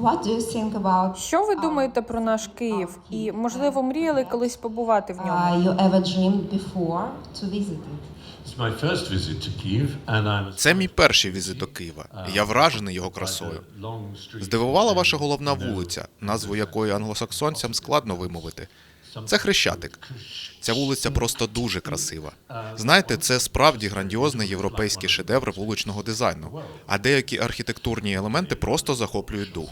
What do you think about Що ви думаєте про наш Київ? І можливо мріяли колись побувати в ньому? uh, you ever dreamed before to visit it? It's my first visit to Kiev, and I'm Це мій перший візит до Києва. Я вражений його красою. Здивувала ваша головна вулиця, назву якої англосаксонцям складно вимовити. Це Хрещатик. Ця вулиця просто дуже красива. Знаєте, це справді грандіозний європейський шедевр вуличного дизайну, а деякі архітектурні елементи просто захоплюють дух.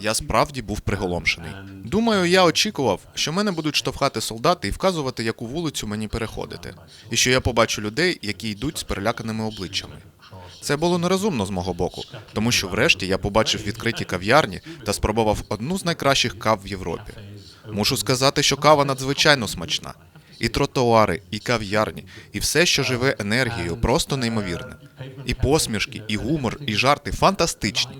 Я справді був приголомшений. Думаю, я очікував, що мене будуть штовхати солдати і вказувати, яку вулицю мені переходити, і що я побачу людей, які йдуть з переляканими обличчями. Це було нерозумно з мого боку, тому що врешті я побачив відкриті кав'ярні та спробував одну з найкращих кав в Європі. Мушу сказати, що кава надзвичайно смачна. І тротуари, і кав'ярні, і все, що живе енергією, просто неймовірне. І посмішки, і гумор, і жарти фантастичні.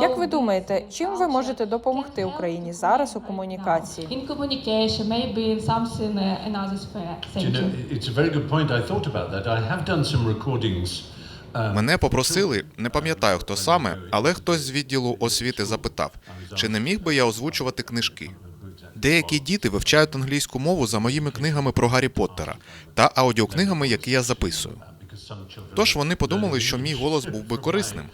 Як ви думаєте, чим ви можете допомогти Україні зараз у комунікації? in communication, maybe in something uh, another sphere? Thank you. it's a very good point. I thought about that. I have done some recordings. Uh, Мене попросили, не пам'ятаю хто саме, але хтось з відділу освіти запитав, чи не міг би я озвучувати книжки. Деякі діти вивчають англійську мову за моїми книгами про Гаррі Поттера та аудіокнигами, які я записую. Тож вони подумали, що мій голос був би корисним.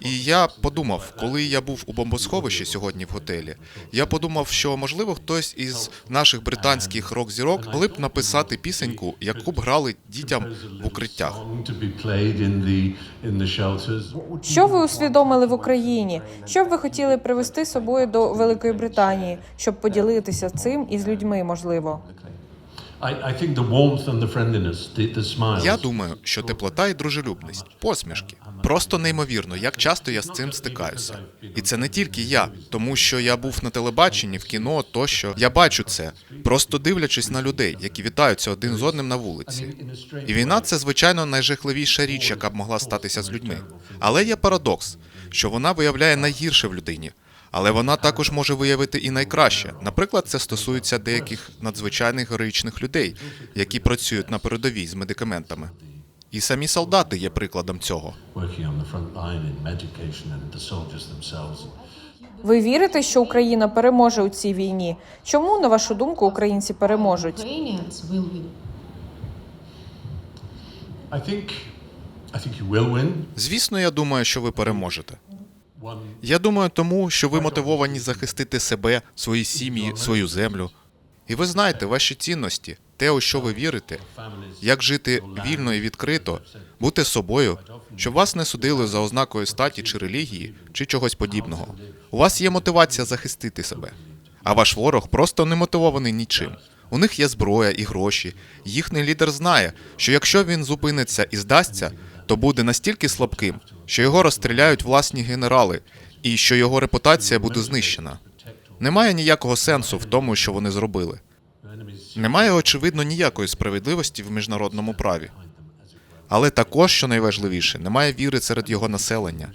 І я подумав, коли я був у бомбосховищі сьогодні в готелі, я подумав, що можливо хтось із наших британських рок-зірок могли б написати пісеньку, яку б грали дітям в укриттях. Що ви усвідомили в Україні? Що б ви хотіли привезти з собою до Великої Британії, щоб поділитися цим із людьми, можливо? Я думаю, що теплота і дружелюбність, посмішки. Просто неймовірно, як часто я з цим стикаюся. І це не тільки я, тому що я був на телебаченні, в кіно, тощо. Я бачу це, просто дивлячись на людей, які вітаються один з одним на вулиці. І війна це звичайно найжахливіша річ, яка б могла статися з людьми. Але є парадокс, що вона виявляє найгірше в людині. Але вона також може виявити і найкраще. Наприклад, це стосується деяких надзвичайних героїчних людей, які працюють на передовій з медикаментами. І самі солдати є прикладом цього. Ви вірите, що Україна переможе у цій війні? Чому, на вашу думку, українці переможуть? Звісно, я думаю, що ви переможете. Я думаю, тому що ви мотивовані захистити себе, свої сім'ї, свою землю. І ви знаєте ваші цінності, те, у що ви вірите, як жити вільно і відкрито, бути собою, щоб вас не судили за ознакою статі чи релігії, чи чогось подібного. У вас є мотивація захистити себе, а ваш ворог просто не мотивований нічим. У них є зброя і гроші. Їхній лідер знає, що якщо він зупиниться і здасться, то буде настільки слабким, що його розстріляють власні генерали, і що його репутація буде знищена. Немає ніякого сенсу в тому, що вони зробили. Немає, очевидно, ніякої справедливості в міжнародному праві. Але також, що найважливіше, немає віри серед його населення.